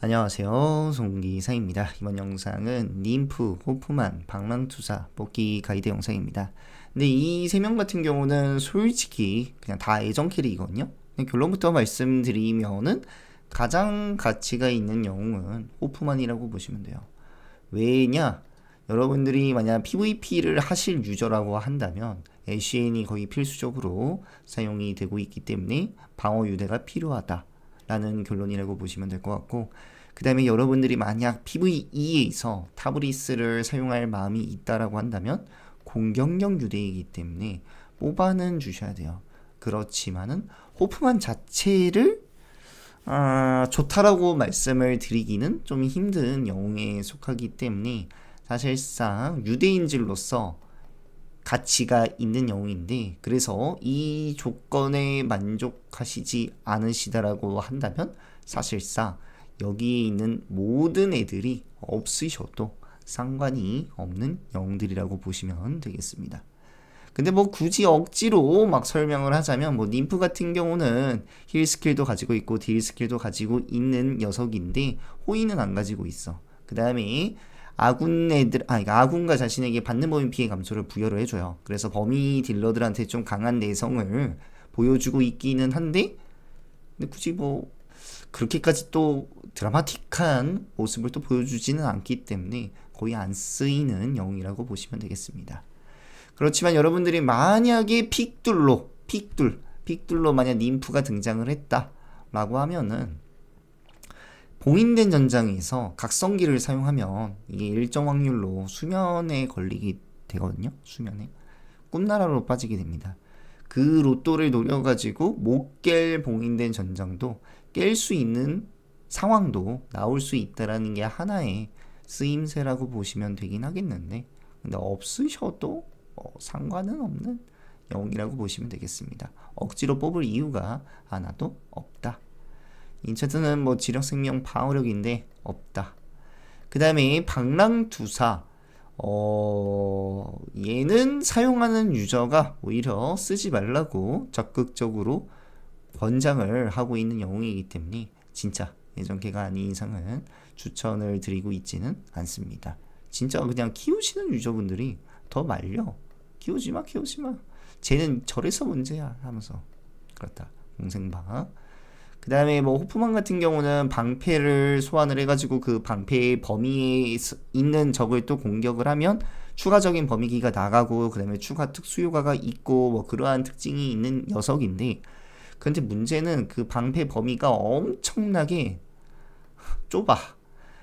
안녕하세요. 송기사입니다. 이번 영상은 님프, 호프만, 방랑투사 뽑기 가이드 영상입니다. 근데 이 세 명 같은 경우는 솔직히 그냥 다 애정 캐릭이거든요. 결론부터 말씀드리면은 가장 가치가 있는 영웅은 호프만이라고 보시면 돼요. 왜냐? 여러분들이 만약 PVP를 하실 유저라고 한다면 LCN이 거의 필수적으로 사용이 되고 있기 때문에 방어 유대가 필요하다. 라는 결론이라고 보시면 될 것 같고 그 다음에 여러분들이 만약 PVE에서 타브리스를 사용할 마음이 있다라고 한다면 공격력 유대이기 때문에 뽑아는 주셔야 돼요. 그렇지만은 호프만 자체를 아, 좋다라고 말씀을 드리기는 좀 힘든 영웅에 속하기 때문에 사실상 유대인질로서 가치가 있는 영웅인데 그래서 이 조건에 만족하시지 않으시다라고 한다면 사실상 여기에 있는 모든 애들이 없으셔도 상관이 없는 영웅들이라고 보시면 되겠습니다. 근데 뭐 굳이 억지로 막 설명을 하자면 뭐 님프 같은 경우는 힐 스킬도 가지고 있고 딜 스킬도 가지고 있는 녀석인데 호의는 안 가지고 있어. 그 다음에 아군 애들, 아, 그러니까 아군과 자신에게 받는 범위 피해 감소를 부여를 해줘요. 그래서 범위 딜러들한테 좀 강한 내성을 보여주고 있기는 한데, 근데 굳이 뭐, 그렇게까지 또 드라마틱한 모습을 또 보여주지는 않기 때문에 거의 안 쓰이는 영웅이라고 보시면 되겠습니다. 그렇지만 여러분들이 만약에 픽둘로, 픽둘, 픽둘로 만약 님프가 등장을 했다. 라고 하면은 봉인된 전장에서 각성기를 사용하면 이게 일정 확률로 수면에 걸리게 되거든요. 수면에. 꿈나라로 빠지게 됩니다. 그 로또를 노려가지고 못 깰 봉인된 전장도 깰 수 있는 상황도 나올 수 있다라는 게 하나의 쓰임새라고 보시면 되긴 하겠는데 근데 없으셔도 뭐 상관은 없는 영웅이라고 보시면 되겠습니다. 억지로 뽑을 이유가 하나도 없다. 인체트는 뭐 지력 생명 방어력인데 없다. 그 다음에 방랑두사 어, 얘는 사용하는 유저가 오히려 쓰지 말라고 적극적으로 권장을 하고 있는 영웅이기 때문에 진짜 예전캐가 아닌 이상은 추천을 드리고 있지는 않습니다. 진짜 그냥 키우시는 유저분들이 더 말려. 키우지 마, 키우지 마. 쟤는 저래서 문제야 하면서 그렇다. 공생방. 그 다음에 뭐 호프만 같은 경우는 방패를 소환을 해가지고 그 방패의 범위에 있는 적을 또 공격을 하면 추가적인 범위기가 나가고 그 다음에 추가 특수효과가 있고 뭐 그러한 특징이 있는 녀석인데 근데 문제는 그 방패 범위가 엄청나게 좁아.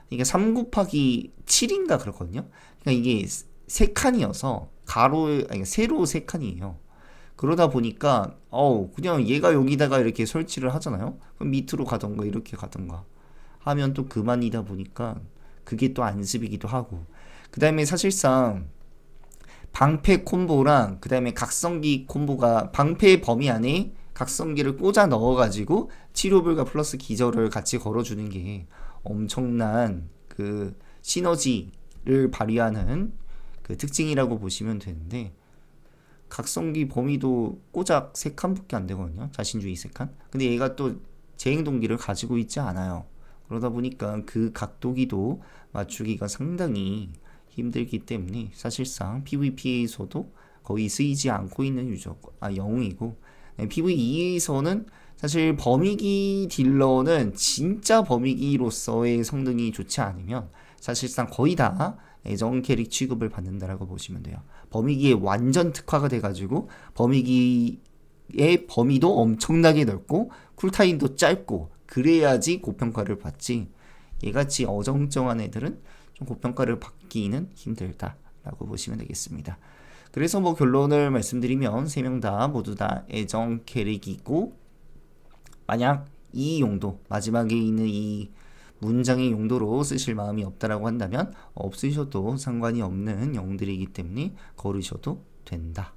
이게 3 곱하기 7인가 그렇거든요. 그러니까 이게 세 칸이어서 가로 아니 세로 세 칸이에요. 그러다 보니까 어우 그냥 얘가 여기다가 이렇게 설치를 하잖아요. 그럼 밑으로 가던가 이렇게 가던가 하면 또 그만이다 보니까 그게 또 안습이기도 하고 그 다음에 사실상 방패 콤보랑 그 다음에 각성기 콤보가 방패 범위 안에 각성기를 꽂아 넣어가지고 치료불가 플러스 기절을 같이 걸어주는 게 엄청난 그 시너지를 발휘하는 그 특징이라고 보시면 되는데 각성기 범위도 꼬작 3칸밖에 안 되거든요. 자신주의 3칸. 근데 얘가 또 재행 동기를 가지고 있지 않아요. 그러다 보니까 그 각도기도 맞추기가 상당히 힘들기 때문에 사실상 PVP에서도 거의 쓰이지 않고 있는 유저, 아, 영웅이고, PVE에서는 사실 범위기 딜러는 진짜 범위기로서의 성능이 좋지 않으면 사실상 거의 다 애정 캐릭 취급을 받는다라고 보시면 돼요. 범위기에 완전 특화가 돼가지고 범위기의 범위도 엄청나게 넓고 쿨타임도 짧고 그래야지 고평가를 받지 얘같이 어정쩡한 애들은 좀 고평가를 받기는 힘들다라고 보시면 되겠습니다. 그래서 뭐 결론을 말씀드리면 세 명 다 모두 다 애정 캐릭이고 만약 이 용도 마지막에 있는 이 문장의 용도로 쓰실 마음이 없다라고 한다면 없으셔도 상관이 없는 영들이기 때문에 걸으셔도 된다.